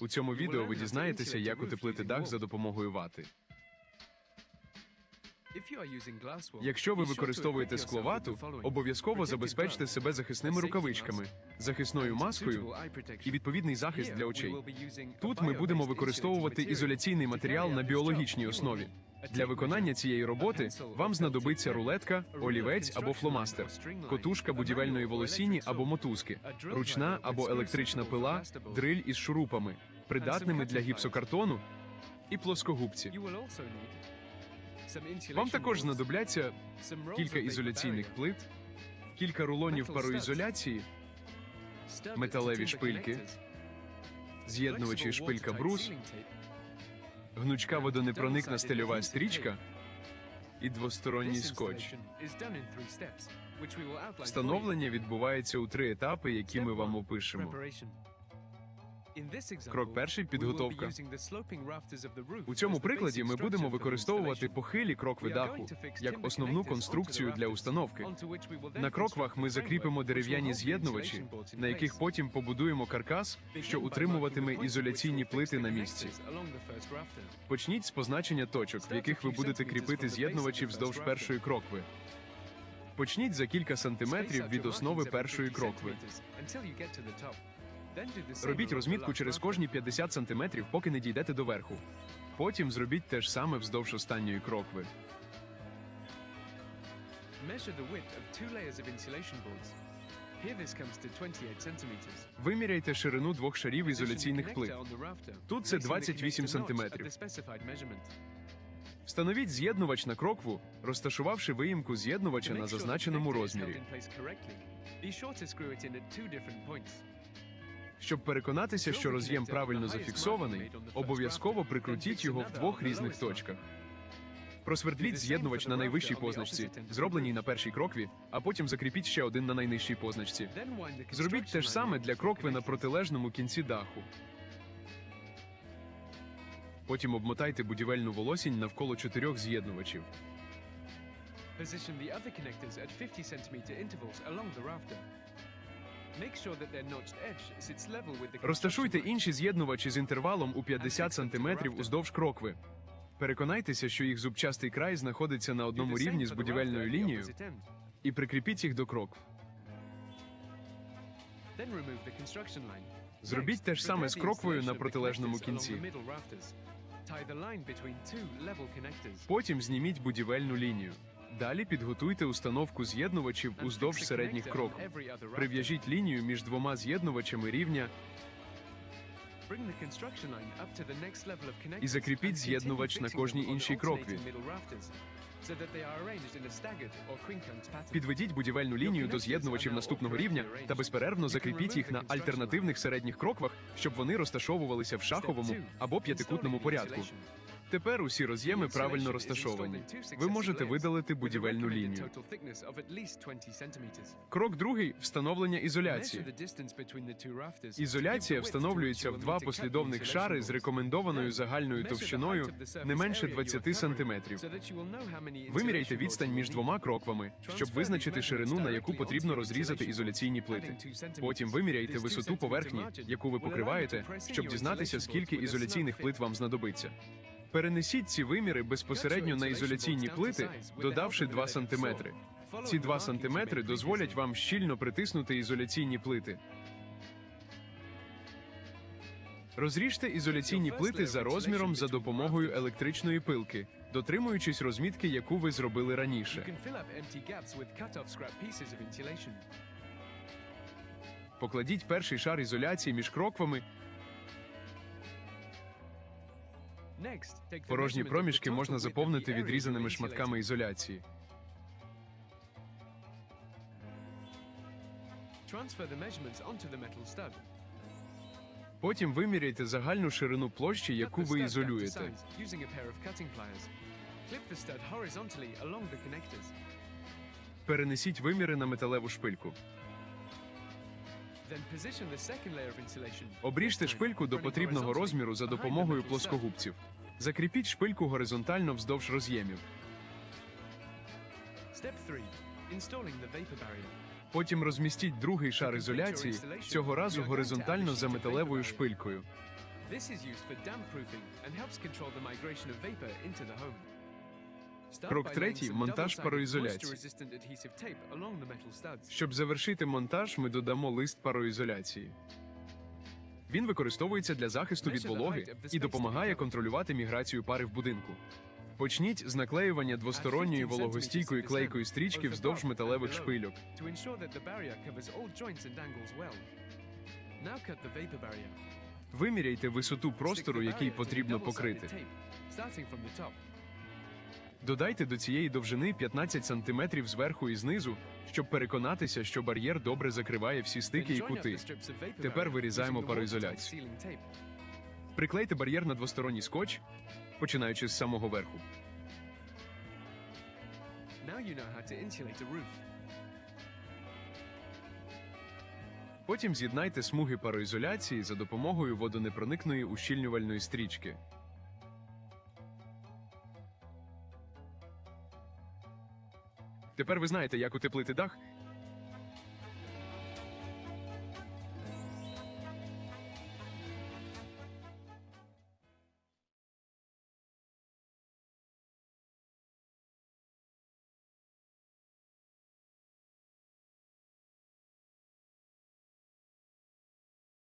У цьому відео ви дізнаєтеся, як утеплити дах за допомогою вати. Якщо ви використовуєте скловату, обов'язково забезпечте себе захисними рукавичками, захисною маскою і відповідний захист для очей. Тут ми будемо використовувати ізоляційний матеріал на біологічній основі. Для виконання цієї роботи вам знадобиться рулетка, олівець або фломастер, котушка будівельної волосіні або мотузки, ручна або електрична пила, дриль із шурупами, придатними для гіпсокартону і плоскогубці. Вам також знадобляться кілька ізоляційних плит, кілька рулонів пароізоляції, металеві шпильки, з'єднувачі шпилька брус, гнучка водонепроникна стильова стрічка і двосторонній скотч. Встановлення відбувається у три етапи, які ми вам опишемо. Крок перший підготовка. У цьому прикладі ми будемо використовувати похилі крокви даху як основну конструкцію для установки. На кроквах ми закріпимо дерев'яні з'єднувачі, на яких потім побудуємо каркас, що утримуватиме ізоляційні плити на місці. Почніть з позначення точок, в яких ви будете кріпити з'єднувачі вздовж першої крокви. Почніть за кілька сантиметрів від основи першої крокви. Робіть розмітку через кожні 50 сантиметрів, поки не дійдете до верху. Потім зробіть те ж саме вздовж останньої крокви. Measure the width of two layers of insulation boards. Here this comes to 28 centimeters. Виміряйте ширину двох шарів ізоляційних плит. Тут це 28 сантиметрів. Встановіть з'єднувач на крокву, розташувавши виїмку з'єднувача на зазначеному розмірі. Щоб переконатися, що роз'єм правильно зафіксований, обов'язково прикрутіть його в двох різних точках. Просвердліть з'єднувач на найвищій позначці, зробленій на першій крокві, а потім закріпіть ще один на найнижчій позначці. Зробіть те ж саме для крокви на протилежному кінці даху. Потім обмотайте будівельну волосінь навколо чотирьох з'єднувачів. Position the other connectors at 50 centimeter intervals along the rafter. Розташуйте інші з'єднувачі з інтервалом у 50 сантиметрів уздовж крокви. Переконайтеся, що їх зубчастий край знаходиться на одному рівні з будівельною лінією і прикріпіть їх до крокв. Зробіть те ж саме з кроквою на протилежному кінці. Потім зніміть будівельну лінію. Далі підготуйте установку з'єднувачів уздовж середніх rafter. Прив'яжіть лінію між двома з'єднувачами рівня І закріпіть з'єднувач на кожній іншій крокві. Підведіть будівельну лінію до з'єднувачів наступного рівня та безперервно закріпіть їх на альтернативних середніх кроквах, щоб вони розташовувалися в шаховому або п'ятикутному порядку. Тепер усі роз'єми правильно розташовані. Ви можете видалити будівельну лінію. Крок другий встановлення ізоляції. Ізоляція встановлюється в два послідовних шари з рекомендованою загальною товщиною не менше 20 сантиметрів. Виміряйте відстань між двома кроквами, щоб визначити ширину, на яку потрібно розрізати ізоляційні плити. Потім виміряйте висоту поверхні, яку ви покриваєте, щоб дізнатися, скільки ізоляційних плит вам знадобиться. Перенесіть ці виміри безпосередньо на ізоляційні плити, додавши 2 сантиметри. Ці 2 сантиметри дозволять вам щільно притиснути ізоляційні плити. Розріжте ізоляційні плити за розміром за допомогою електричної пилки, дотримуючись розмітки, яку ви зробили раніше. Покладіть перший шар ізоляції між кроквами. Порожні проміжки можна заповнити відрізаними шматками ізоляції. Потім виміряйте загальну ширину площі, яку ви ізолюєте. Перенесіть виміри на металеву шпильку. Обріжте шпильку до потрібного розміру за допомогою плоскогубців. Закріпіть шпильку горизонтально вздовж роз'ємів. Step 3. Installing the vapor barrier. Потім розмістіть другий шар ізоляції, цього разу горизонтально за металевою шпилькою. This is used for damp proofing and helps control the migration of vapor into the home. Крок третій монтаж пароізоляції. Щоб завершити монтаж, ми додамо лист пароізоляції. Він використовується для захисту від вологи і допомагає контролювати міграцію пари в будинку. Почніть з наклеювання двосторонньої вологостійкої клейкої стрічки вздовж металевих шпильок. Виміряйте висоту простору, який потрібно покрити. Додайте до цієї довжини 15 см зверху і знизу, щоб переконатися, що бар'єр добре закриває всі стики і кути. Тепер вирізаємо пароізоляцію. Приклейте бар'єр на двосторонній скотч, починаючи з самого верху. Потім з'єднайте смуги пароізоляції за допомогою водонепроникної ущільнювальної стрічки. Тепер ви знаєте, як утеплити дах